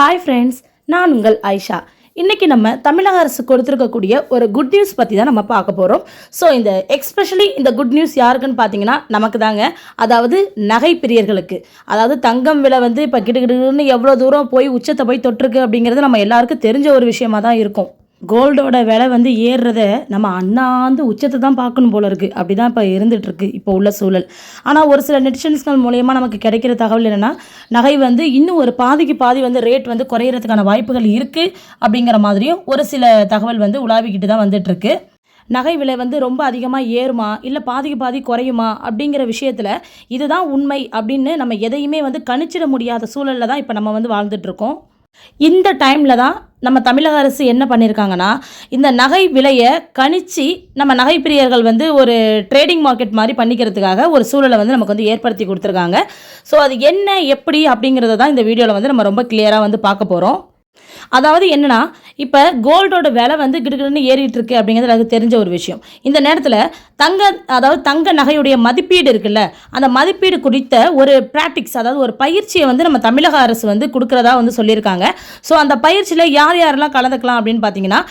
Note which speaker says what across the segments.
Speaker 1: Hi friends நான் உங்கள் ஐஷா. இன்றைக்கி நம்ம தமிழக அரசு கொடுத்துருக்கக்கூடிய ஒரு குட் நியூஸ் பற்றி தான் நம்ம பார்க்க போகிறோம் ஸோ இந்த எக்ஸ்பெஷலி இந்த குட் நியூஸ் யாருக்குன்னு பார்த்தீங்கன்னா நமக்கு தாங்க அதாவது நகை பிரியர்களுக்கு. அதாவது தங்கம் விலை வந்து இப்போ கிட்டுக்கிட்டுன்னு எவ்வளோ தூரம் போய் உச்சத்தை போய் தொட்டிருக்கு அப்படிங்கிறது நம்ம எல்லாருக்கும் தெரிஞ்ச ஒரு விஷயமாக தான் இருக்கும். கோல்டோட விலை வந்து ஏறுறத நம்ம அண்ணாந்து உச்சத்தை தான் பார்க்கணும் போல இருக்குது அப்படி தான் இப்போ இருந்துகிட்ருக்கு இப்போ உள்ள சூழல். ஆனால் ஒரு சில நெட்டிசன்ஸ்கள் மூலயமா நமக்கு கிடைக்கிற தகவல் என்னென்னா நகை வந்து இன்னும் ஒரு பாதிக்கு பாதி வந்து ரேட் வந்து குறையிறதுக்கான வாய்ப்புகள் இருக்குது அப்படிங்கிற மாதிரியும் ஒரு சில தகவல் வந்து உலாவிக்கிட்டு தான் வந்துட்டுருக்கு. நகை விலை வந்து ரொம்ப அதிகமாக ஏறுமா? இல்லை பாதிக்கு பாதி குறையுமா? அப்படிங்கிற விஷயத்தில் இதுதான் உண்மை அப்படின்னு நம்ம எதையுமே வந்து கணிச்சிட முடியாத சூழலில் தான் இப்போ நம்ம வந்து வாழ்ந்துட்டுருக்கோம். இந்த டைமில் தான் நம்ம தமிழக அரசு என்ன பண்ணியிருக்காங்கன்னா இந்த நகை விலையை கணிச்சு நம்ம நகை பிரியர்கள் வந்து ஒரு ட்ரேடிங் மார்க்கெட் மாதிரி பண்ணிக்கிறதுக்காக ஒரு சூழலை வந்து நமக்கு வந்து ஏற்படுத்தி கொடுத்துருக்காங்க. ஸோ அது என்ன எப்படி அப்படிங்கிறத தான் இந்த வீடியோவில் வந்து நம்ம ரொம்ப கிளியராக வந்து பார்க்க போகிறோம் அதாவது என்னன்னா இப்போ கோல்டோட விலை வந்து கிடுகிடுன்னு ஏறிட்டு இருக்கு அப்படிங்கிறது எனக்கு தெரிஞ்ச ஒரு விஷயம். இந்த நேரத்தில் தங்க அதாவது தங்க நகையுடைய மதிப்பீடு இருக்குல்ல அந்த மதிப்பீடு குறித்த ஒரு ப்ராக்டிக்ஸ் அதாவது ஒரு பயிற்சியை வந்து நம்ம தமிழக அரசு வந்து கொடுக்குறதா வந்து சொல்லியிருக்காங்க. ஸோ அந்த பயிற்சியில் யார் யாரெல்லாம் கலந்துக்கலாம் அப்படின்னு பார்த்தீங்கன்னா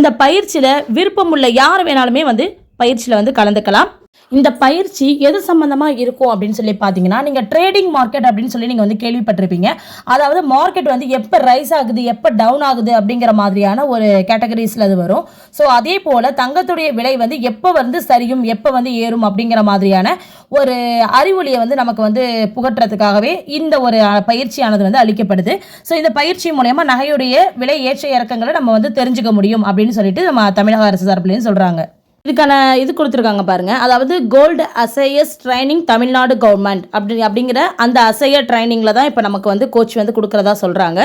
Speaker 1: இந்த பயிற்சியில் விருப்பமுள்ள யார் வேணாலுமே வந்து பயிற்சியில் வந்து கலந்துக்கலாம். இந்த பயிற்சி எது சம்மந்தமாக இருக்கும் அப்படின்னு சொல்லி பார்த்தீங்கன்னா நீங்கள் ட்ரேடிங் மார்க்கெட் அப்படின்னு சொல்லி நீங்கள் வந்து கேள்விப்பட்டிருப்பீங்க. அதாவது மார்க்கெட் வந்து எப்போ ரைஸ் ஆகுது எப்போ டவுன் ஆகுது அப்படிங்கிற மாதிரியான ஒரு கேட்டகரிஸில் அது வரும். ஸோ அதே போல் தங்கத்துடைய விலை வந்து எப்போ வந்து சரியும் எப்போ வந்து ஏறும் அப்படிங்கிற மாதிரியான ஒரு அறிவொளியை வந்து நமக்கு வந்து புகட்டுறதுக்காகவே இந்த ஒரு பயிற்சியானது வந்து அளிக்கப்படுது. ஸோ இந்த பயிற்சி மூலயமா நகையுடைய விலை ஏற்ற இறக்கங்களை நம்ம வந்து தெரிஞ்சுக்க முடியும் அப்படின்னு சொல்லிட்டு நம்ம தமிழக அரசு தரப்புலேயும் சொல்கிறாங்க இதுக்கான இது கொடுத்துருக்காங்க பாருங்க. அதாவது கோல்டு அசையஸ் ட்ரைனிங் தமிழ்நாடு கவர்மெண்ட் அப்படி அப்படிங்கிற அந்த அசைய ட்ரைனிங்கில் தான் இப்போ நமக்கு வந்து கோச் வந்து கொடுக்குறதா சொல்கிறாங்க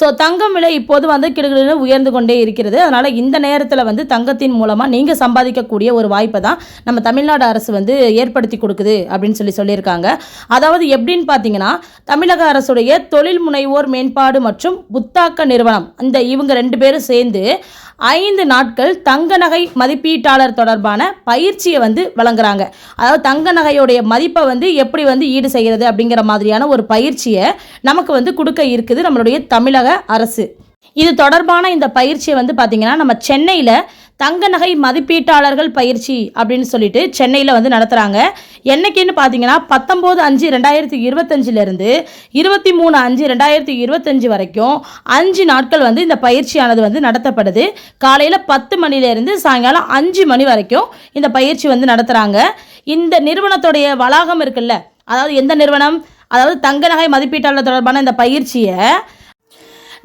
Speaker 1: ஸோ தங்கம் விலை இப்போது வந்து கிடுகிடுன்னு உயர்ந்து கொண்டே இருக்கிறது. அதனால் இந்த நேரத்தில் வந்து தங்கத்தின் மூலமாக நீங்கள் சம்பாதிக்கக்கூடிய ஒரு வாய்ப்பை தான் நம்ம தமிழ்நாடு அரசு வந்து ஏற்படுத்தி கொடுக்குது அப்படின்னு சொல்லி சொல்லியிருக்காங்க. அதாவது எப்படின்னு பார்த்தீங்கன்னா தமிழக அரசுடைய தொழில் முனைவோர் மேம்பாடு மற்றும் புத்தாக்க நிறுவனம் இந்த இவங்க ரெண்டு பேரும் சேர்ந்து ஐந்து நாட்கள் தங்க நகை மதிப்பீட்டாளர் தொடர்பான பயிற்சியை வந்து வழங்குறாங்க. அதாவது தங்க நகையுடைய மதிப்பை வந்து எப்படி வந்து ஈடு செய்கிறது அப்படிங்கிற மாதிரியான ஒரு பயிற்சியை நமக்கு வந்து கொடுக்க இருக்குது நம்மளுடைய தமிழக அரசு. இது தொடர்பான இந்த பயிற்சியை வந்து பார்த்திங்கன்னா நம்ம சென்னையில் தங்க நகை மதிப்பீட்டாளர்கள் பயிற்சி அப்படின்னு சொல்லிட்டு சென்னையில் வந்து நடத்துகிறாங்க என்னைக்குன்னு பார்த்தீங்கன்னா பத்தொம்போது அஞ்சு ரெண்டாயிரத்தி இருபத்தஞ்சிலேருந்து இருபத்தி மூணு அஞ்சு ரெண்டாயிரத்தி இருபத்தஞ்சு வரைக்கும் அஞ்சு நாட்கள் வந்து இந்த பயிற்சியானது வந்து நடத்தப்படுது. காலையில் பத்து மணிலேருந்து சாயங்காலம் அஞ்சு மணி வரைக்கும் இந்த பயிற்சி வந்து நடத்துகிறாங்க இந்த நிறுவனத்துடைய வளாகம் இருக்குல்ல அதாவது எந்த நிறுவனம்? அதாவது தங்க நகை மதிப்பீட்டாளர் தொடர்பான இந்த பயிற்சியை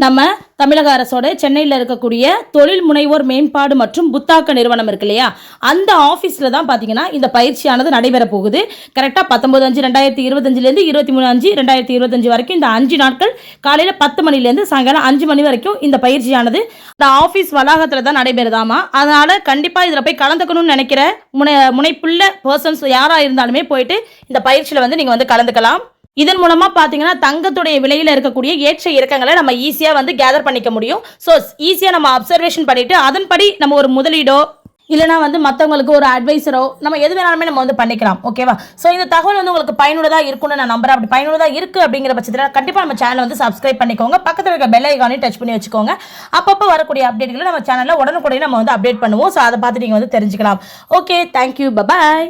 Speaker 1: நம்ம தமிழக அரசோட சென்னையில் இருக்கக்கூடிய தொழில் முனைவோர் மேம்பாடு மற்றும் புத்தாக்க நிறுவனம் இருக்கு இல்லையா? அந்த ஆஃபீஸில் தான் பார்த்தீங்கன்னா இந்த பயிற்சியானது நடைபெற போகுது. கரெக்டாக பத்தொம்பது அஞ்சு ரெண்டாயிரத்தி இருபத்தஞ்சிலேருந்து இருபத்தி மூணு அஞ்சு ரெண்டாயிரத்தி இருபத்தஞ்சு வரைக்கும் இந்த அஞ்சு நாட்கள் காலையில் பத்து மணிலேருந்து சாயங்காலம் அஞ்சு மணி வரைக்கும் இந்த பயிற்சியானது இந்த ஆஃபீஸ் வளாகத்தில் தான் நடைபெறுதாமா? அதனால் கண்டிப்பாக இதில் போய் கலந்துக்கணும்னு நினைக்கிற முனை முனைப்புள்ள பர்சன்ஸ் யாராக இருந்தாலுமே போயிட்டு இந்த பயிற்சியில் வந்து நீங்கள் வந்து கலந்துக்கலாம். இதன் மூலமா பாத்தீங்கன்னா தங்கத்துடைய விலையில இருக்கக்கூடிய ஏற்ற இறக்கங்களை நம்ம ஈஸியா வந்து கேதர் பண்ணிக்க முடியும். ஸோ ஈஸியா நம்ம அப்சர்வேஷன் பண்ணிட்டு அதன்படி நம்ம ஒரு முதலீடோ இல்லைனா வந்து மற்றவங்களுக்கு ஒரு அட்வைசரோ நம்ம எது வேணாலுமே நம்ம வந்து பண்ணிக்கலாம் ஓகேவா ஸோ இந்த தகவல் வந்து உங்களுக்கு பயனுள்ளதாக இருக்கும்னு நான் நம்புறேன். அப்படி பயனுள்ளதாக இருக்குது அப்படிங்கிற பட்சத்தில் கண்டிப்பாக நம்ம சேனலை வந்து சப்ஸ்கிரைப் பண்ணிக்கோங்க. பக்கத்தில் இருக்க பெல் ஐக்கானையும் டச் பண்ணி வச்சுக்கோங்க. அப்பப்போ வரக்கூடிய அப்டேட்களை நம்ம சேனலில் உடனுக்குடனே நம்ம வந்து அப்டேட் பண்ணுவோம். ஸோ அதை பார்த்து நீங்கள் வந்து தெரிஞ்சுக்கலாம். Okay thank you bye bye